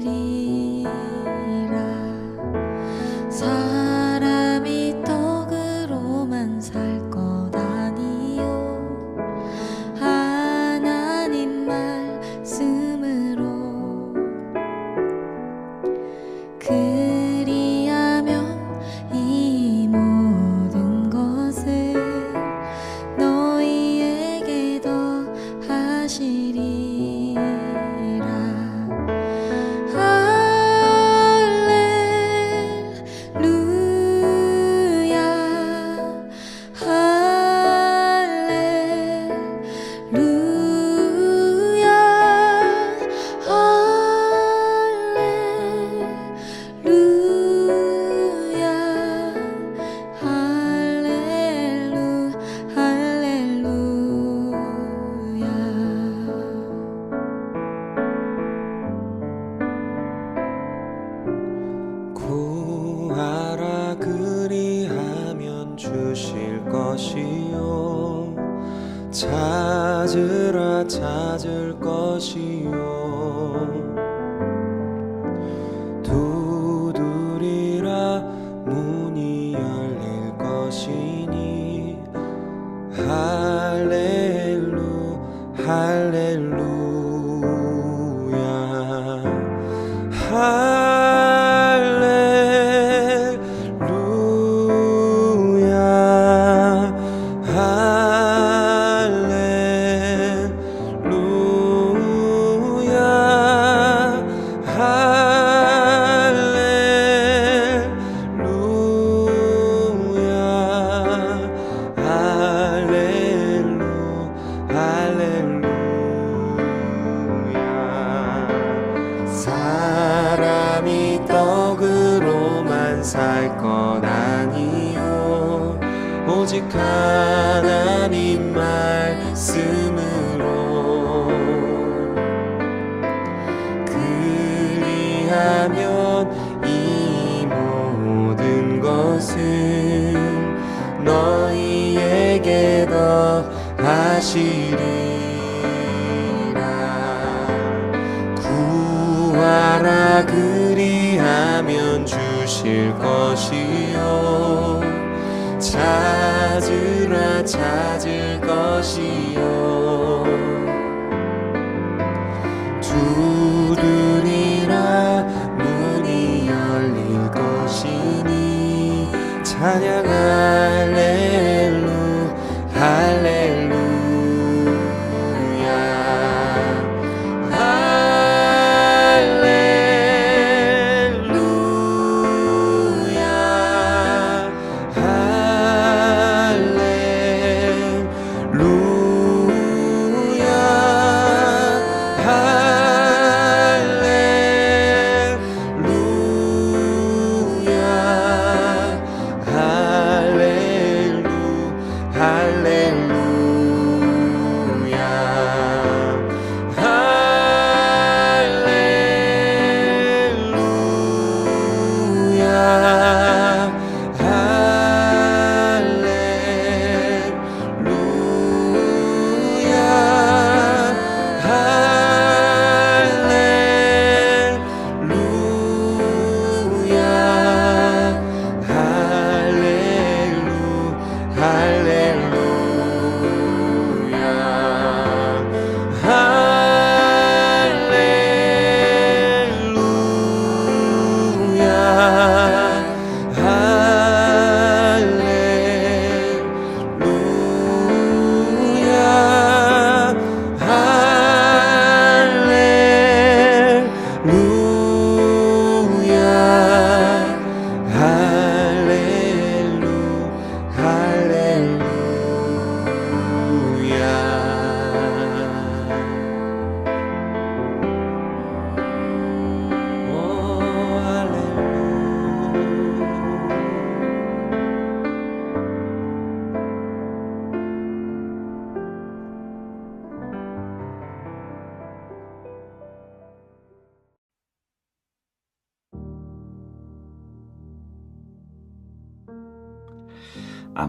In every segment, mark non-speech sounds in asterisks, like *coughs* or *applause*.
city. 그리하면 주실 것이요. 찾으라 찾을 것이요. 두드리라 문이 열릴 것이니 찬양 할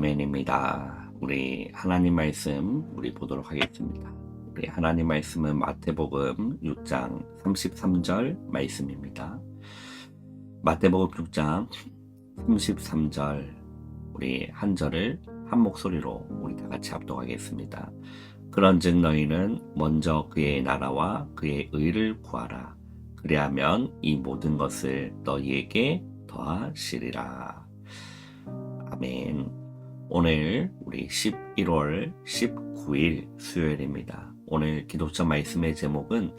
아멘입니다. 우리 하나님 말씀 우리 보도록 하겠습니다. 우리 하나님 말씀은 마태복음 6장 33절 말씀입니다. 마태복음 6장 33절 우리 한 절을 한 목소리로 우리 다 같이 합독하겠습니다. 그런즉 너희는 먼저 그의 나라와 그의 의를 구하라. 그리하면 이 모든 것을 너희에게 더하시리라. 아멘. 오늘 우리 11월 19일 수요일입니다. 오늘 기도처 말씀의 제목은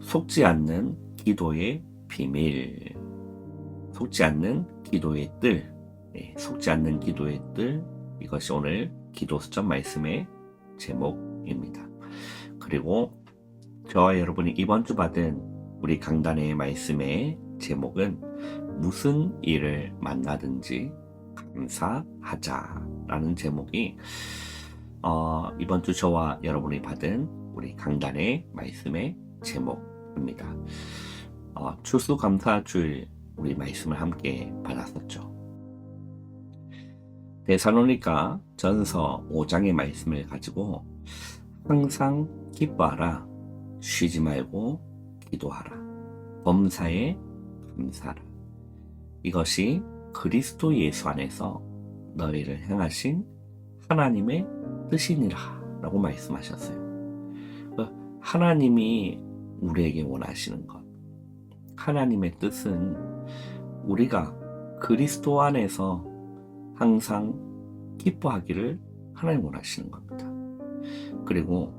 속지 않는 기도의 비밀. 속지 않는 기도의 뜰. 네, 속지 않는 기도의 뜰. 이것이 오늘 기도 수점 말씀의 제목입니다. 그리고 저와 여러분이 이번 주 받은 우리 강단의 말씀의 제목은 무슨 일을 만나든지 감사하자라는 제목이 어, 이번 주 저와 여러분이 받은 우리 강단의 말씀의 제목입니다. 어, 추수감사주일 우리 말씀을 함께 받았었죠. 데살로니가 전서 5장의 말씀을 가지고 항상 기뻐하라 쉬지 말고 기도하라 범사에 감사하라 이것이 그리스도 예수 안에서 너희를 향하신 하나님의 뜻이니라 라고 말씀하셨어요. 그 하나님이 우리에게 원하시는 것 하나님의 뜻은 우리가 그리스도 안에서 항상 기뻐하기를 하나님 원하시는 겁니다. 그리고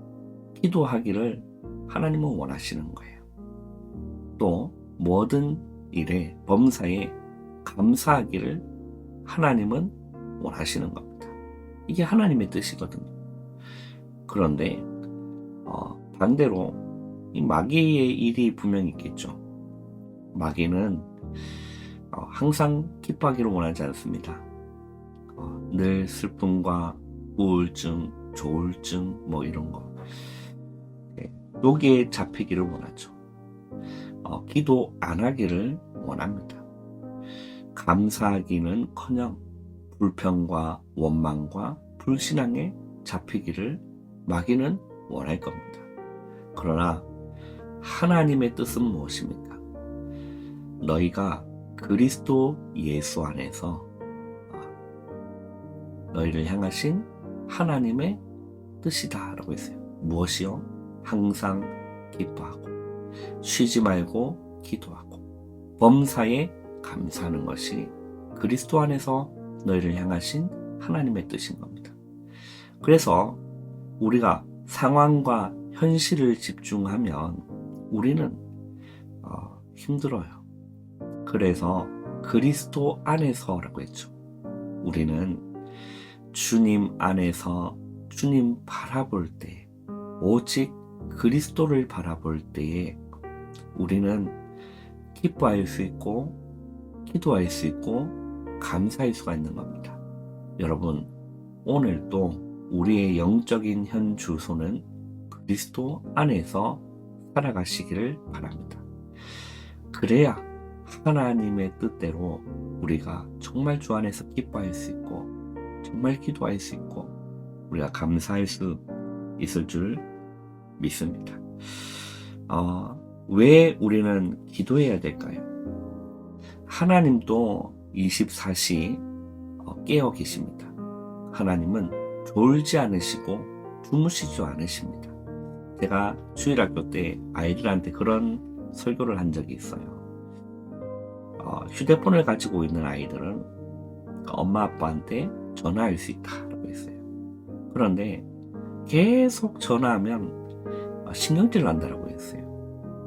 기도하기를 하나님은 원하시는 거예요. 또 모든 일에 범사에 감사하기를 하나님은 원하시는 겁니다. 이게 하나님의 뜻이거든요. 그런데 어, 반대로 이 마귀의 일이 분명히 있겠죠. 마귀는 어, 항상 기뻐하기를 원하지 않습니다. 어, 늘 슬픔과 우울증, 조울증 뭐 이런 거 네, 여기에 잡히기를 원하죠. 어, 기도 안 하기를 원합니다. 감사하기는커녕 불평과 원망과 불신앙에 잡히기를 마귀는 원할 겁니다. 그러나 하나님의 뜻은 무엇입니까? 너희가 그리스도 예수 안에서 어, 너희를 향하신 하나님의 뜻이다 라고 했어요. 무엇이요? 항상 기뻐하고 쉬지 말고 기도하고 범사에 감사하는 것이 그리스도 안에서 너희를 향하신 하나님의 뜻인 겁니다. 그래서 우리가 상황과 현실을 집중하면 우리는 어, 힘들어요. 그래서 그리스도 안에서라고 했죠. 우리는 주님 안에서 주님 바라볼 때, 오직 그리스도를 바라볼 때에 우리는 기뻐할 수 있고, 기도할 수 있고, 감사할 수가 있는 겁니다. 여러분, 오늘도 우리의 영적인 현 주소는 그리스도 안에서 살아가시기를 바랍니다. 그래야 하나님의 뜻대로 우리가 정말 주 안에서 기뻐할 수 있고, 정말 기도할 수 있고, 우리가 감사할 수 있을 줄 믿습니다. 어, 왜 우리는 기도해야 될까요? 하나님도 24시 어, 깨어 계십니다. 하나님은 졸지 않으시고 주무시지 않으십니다. 제가 주일학교 때 아이들한테 그런 설교를 한 적이 있어요. 어, 휴대폰을 가지고 있는 아이들은 엄마 아빠한테 전화할 수 있다라고 했어요. 그런데 계속 전화하면 어, 신경질 난다라고 했어요.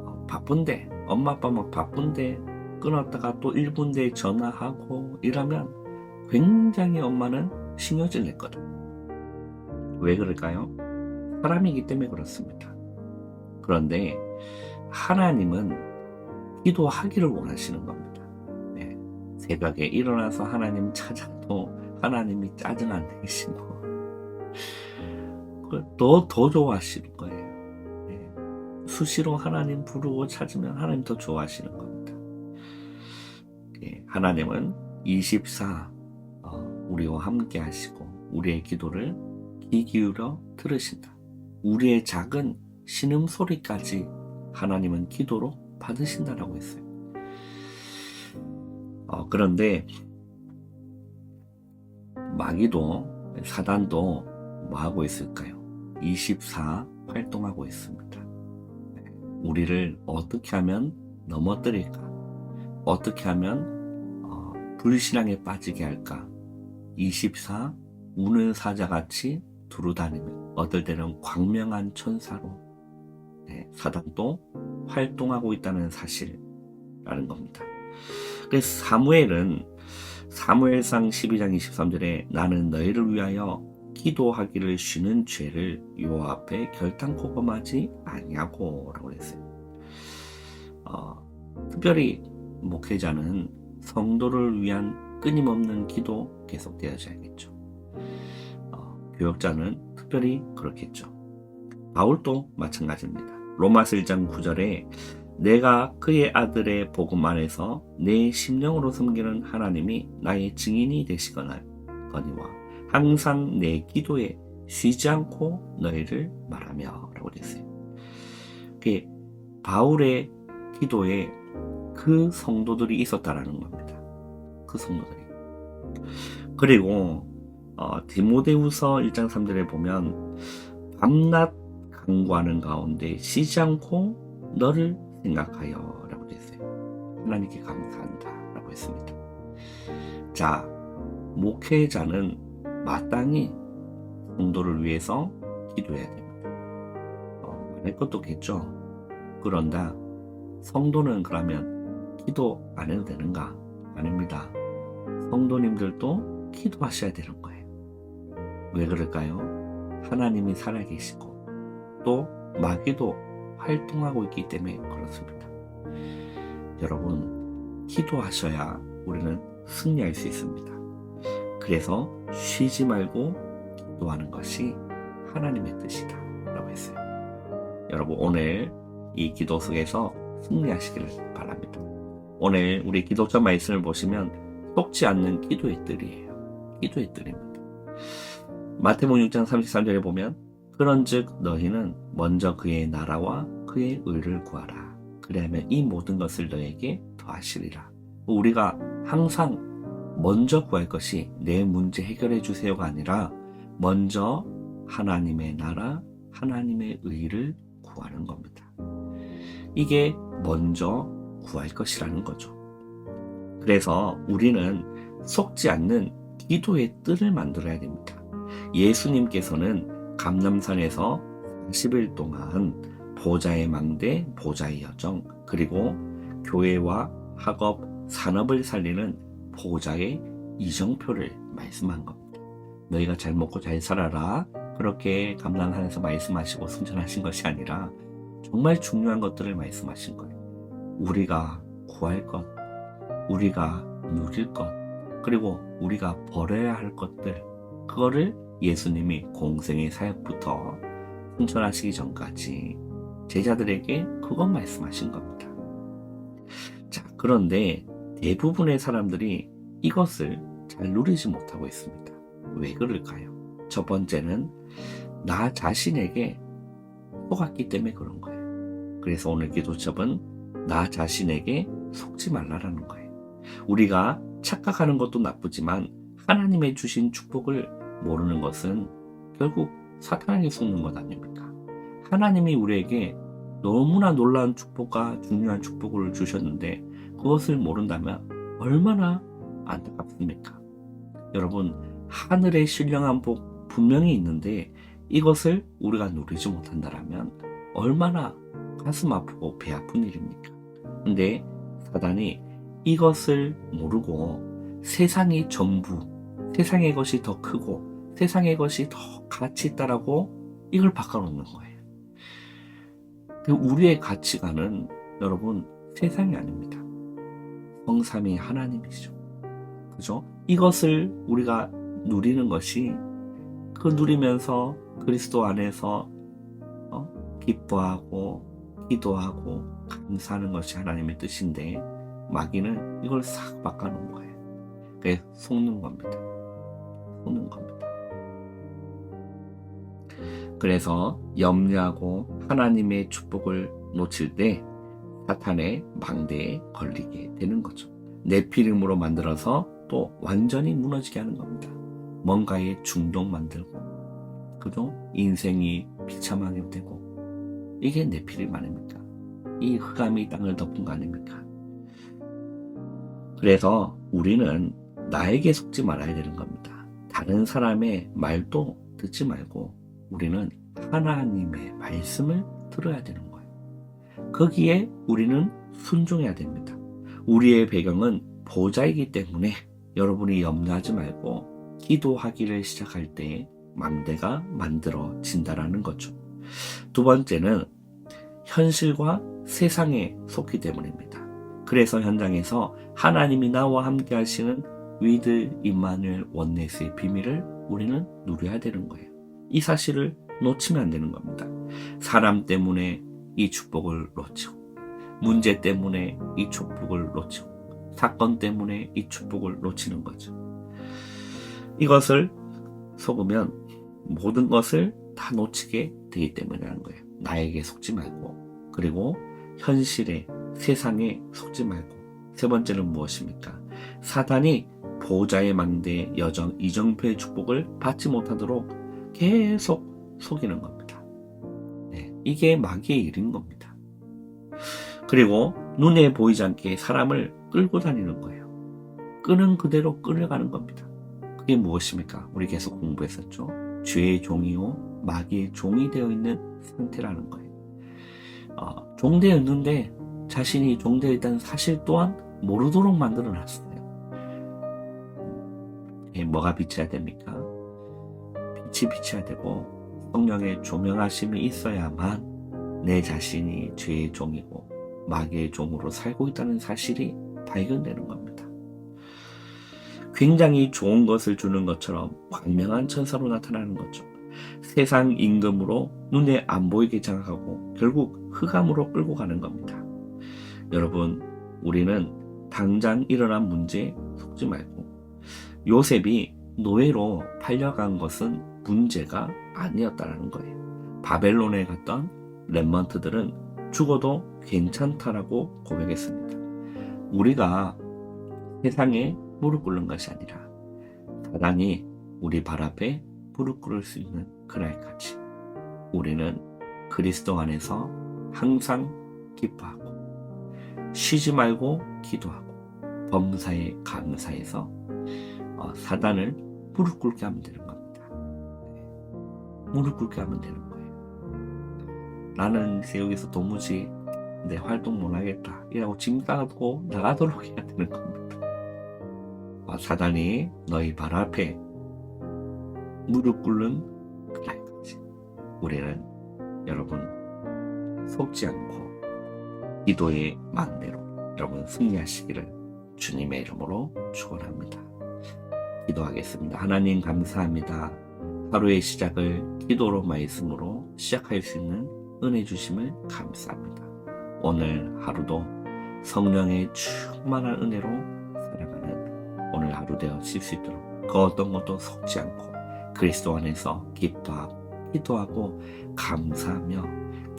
어, 바쁜데 엄마 아빠 막 바쁜데 끊었다가 또 1분 뒤에 전화하고 이러면 굉장히 엄마는 신경질 냈거든. 왜 그럴까요? 사람이기 때문에 그렇습니다. 그런데 하나님은 기도하기를 원하시는 겁니다. 네. 새벽에 일어나서 하나님 찾아도 하나님이 짜증 안 내시고 더, 더 좋아하시는 거예요. 네. 수시로 하나님 부르고 찾으면 하나님 더 좋아하시는 겁니다. 예, 하나님은 24 어, 우리와 함께 하시고 우리의 기도를 귀 기울여 들으신다. 우리의 작은 신음 소리까지 하나님은 기도로 받으신다라고 했어요. 어, 그런데 마귀도 사단도 뭐 하고 있을까요? 24 활동하고 있습니다. 네, 우리를 어떻게 하면 넘어뜨릴까? 어떻게 하면 어, 불신앙에 빠지게 할까? 24 우는 사자같이 두루다니며 어떨 때는 광명한 천사로 네, 사단도 활동하고 있다는 사실이라는 겁니다. 그래서 사무엘은 사무엘상 12장 23절에 나는 너희를 위하여 기도하기를 쉬는 죄를 요 앞에 결단코 범하지 아니하고 라고 했어요. 어, 특별히 목회자는 성도를 위한 끊임없는 기도 계속되어야겠죠. 어, 교역자는 특별히 그렇겠죠. 바울도 마찬가지입니다. 로마서 1장 9절에 내가 그의 아들의 복음 안에서 내 심령으로 섬기는 하나님이 나의 증인이 되시거나 거니와 항상 내 기도에 쉬지 않고 너희를 말하며 라고 됐어요. 바울의 기도에 그 성도들이 있었다라는 겁니다. 그 성도들이. 그리고 어, 디모데후서 1장 3절에 보면 밤낮 간구하는 가운데 쉬지 않고 너를 생각하여 라고 됐어요. 하나님께 감사한다 라고 했습니다. 자, 목회자는 마땅히 성도를 위해서 기도해야 됩니다. 어, 말할 것도 없겠죠. 그런다. 성도는 그러면 기도 안 해도 되는가? 아닙니다. 성도님들도 기도하셔야 되는 거예요. 왜 그럴까요? 하나님이 살아계시고 또 마귀도 활동하고 있기 때문에 그렇습니다. 여러분, 기도하셔야 우리는 승리할 수 있습니다. 그래서 쉬지 말고 기도하는 것이 하나님의 뜻이다. 라고 했어요. 여러분, 오늘 이 기도 속에서 승리하시기를 바랍니다. 오늘 우리 기도자 말씀을 보시면 속지 않는 기도의 뜰이에요. 기도의 뜰입니다. 마태복음 6장 33절에 보면 그런즉 너희는 먼저 그의 나라와 그의 의를 구하라. 그리하면 이 모든 것을 너에게 더하시리라. 우리가 항상 먼저 구할 것이 내 문제 해결해 주세요가 아니라 먼저 하나님의 나라, 하나님의 의를 구하는 겁니다. 이게 먼저 구할 것이라는 거죠. 그래서 우리는 속지 않는 기도의 뜰을 만들어야 됩니다. 예수님께서는 감남산에서 40일 동안 보좌의 망대, 보좌의 여정, 그리고 교회와 학업, 산업을 살리는 보좌의 이정표를 말씀한 겁니다. 너희가 잘 먹고 잘 살아라. 그렇게 감남산에서 말씀하시고 승천하신 것이 아니라 정말 중요한 것들을 말씀하신 거예요. 우리가 구할 것, 우리가 누릴 것, 그리고 우리가 버려야 할 것들, 그거를 예수님이 공생의 사역부터 승천하시기 전까지 제자들에게 그것 말씀하신 겁니다. 자, 그런데 대부분의 사람들이 이것을 잘 누리지 못하고 있습니다. 왜 그럴까요? 첫 번째는 나 자신에게 속았기 때문에 그런 거예요. 그래서 오늘 기도첩은 나 자신에게 속지 말라라는 거예요. 우리가 착각하는 것도 나쁘지만 하나님의 주신 축복을 모르는 것은 결국 사탄에게 속는 것 아닙니까? 하나님이 우리에게 너무나 놀라운 축복과 중요한 축복을 주셨는데 그것을 모른다면 얼마나 안타깝습니까? 여러분, 하늘의 신령한 복 분명히 있는데 이것을 우리가 누리지 못한다면 얼마나 가슴 아프고 배 아픈 일입니까? 근데 사단이 이것을 모르고 세상이 전부, 세상의 것이 더 크고 세상의 것이 더 가치 있다라고 이걸 바꿔놓는 거예요. 그 우리의 가치관은 여러분 세상이 아닙니다. 성삼이 하나님이죠. 그죠? 이것을 우리가 누리는 것이 그 누리면서 그리스도 안에서 어? 기뻐하고 기도하고 감사하는 것이 하나님의 뜻인데 마귀는 이걸 싹 바꿔놓은 거예요. 그게 속는 겁니다. 속는 겁니다. 그래서 염려하고 하나님의 축복을 놓칠 때 사탄의 망대에 걸리게 되는 거죠. 내 피름으로 만들어서 또 완전히 무너지게 하는 겁니다. 뭔가에 중독 만들고, 그죠? 인생이 비참하게 되고, 이게 내 피름 아닙니까? 이 흑암이 땅을 덮은 거 아닙니까? 그래서 우리는 나에게 속지 말아야 되는 겁니다. 다른 사람의 말도 듣지 말고 우리는 하나님의 말씀을 들어야 되는 거예요. 거기에 우리는 순종해야 됩니다. 우리의 배경은 보좌이기 때문에 여러분이 염려하지 말고 기도하기를 시작할 때 망대가 만들어진다라는 거죠. 두 번째는 현실과 세상에 속기 때문입니다. 그래서 현장에서 하나님이 나와 함께 하시는 위드 임마누엘 원네스의 비밀을 우리는 누려야 되는 거예요. 이 사실을 놓치면 안 되는 겁니다. 사람 때문에 이 축복을 놓치고, 문제 때문에 이 축복을 놓치고, 사건 때문에 이 축복을 놓치는 거죠. 이것을 속으면 모든 것을 다 놓치게 되기 때문이라는 거예요. 나에게 속지 말고 그리고 현실에 세상에 속지 말고 세 번째는 무엇입니까? 사단이 보호자의 망대 여정 이정표의 축복을 받지 못하도록 계속 속이는 겁니다. 네, 이게 마귀의 일인 겁니다. 그리고 눈에 보이지 않게 사람을 끌고 다니는 거예요. 끄는 그대로 끌려가는 겁니다. 그게 무엇입니까? 우리 계속 공부했었죠. 죄의 종이요, 마귀의 종이 되어 있는 상태라는 거예요. 어, 종되어 있는데 자신이 종되어 있다는 사실 또한 모르도록 만들어 놨어요. 예, 뭐가 비춰야 됩니까? 빛이 비춰야 되고 성령의 조명하심이 있어야만 내 자신이 죄의 종이고 마귀의 종으로 살고 있다는 사실이 발견되는 겁니다. 굉장히 좋은 것을 주는 것처럼 광명한 천사로 나타나는 거죠. 세상 임금으로 눈에 안 보이게 장악하고 결국 흑암으로 끌고 가는 겁니다. 여러분, 우리는 당장 일어난 문제에 속지 말고 요셉이 노예로 팔려간 것은 문제가 아니었다는 거예요. 바벨론에 갔던 렘먼트들은 죽어도 괜찮다라고 고백했습니다. 우리가 세상에 무릎 꿇는 것이 아니라 사단이 우리 발 앞에 무릎 꿇을 수 있는 그날까지 우리는 그리스도 안에서 항상 기뻐하고 쉬지 말고 기도하고 범사에 감사해서 어, 사단을 무릎 꿇게 하면 되는 겁니다. 네. 무릎 꿇게 하면 되는 거예요. 나는 이제 여기서 도무지 내 활동 못 하겠다. 이라고 짐 싸고 나가도록 해야 되는 겁니다. 어, 사단이 너희 발 앞에 무릎 꿇는 그날까지 우리는 여러분 속지 않고 기도의 망대로 여러분 승리하시기를 주님의 이름으로 축원합니다. 기도하겠습니다. 하나님 감사합니다. 하루의 시작을 기도로 말씀으로 시작할 수 있는 은혜 주심을 감사합니다. 오늘 하루도 성령의 충만한 은혜로 살아가는 오늘 하루 되어질 수 있도록 그 어떤 것도 속지 않고 그리스도 안에서 기뻐하고 기도하고 감사하며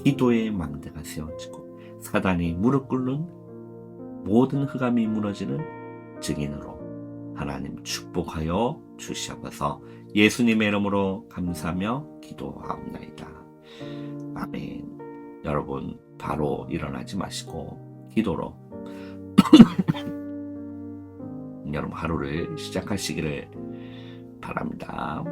기도의 망대가 세워지고 사단이 무릎 꿇는 모든 흑암이 무너지는 증인으로 하나님 축복하여 주시옵소서 예수님의 이름으로 감사하며 기도하옵나이다. 아멘. 여러분 바로 일어나지 마시고 기도로 *coughs* 여러분 하루를 시작하시기를 바랍니다.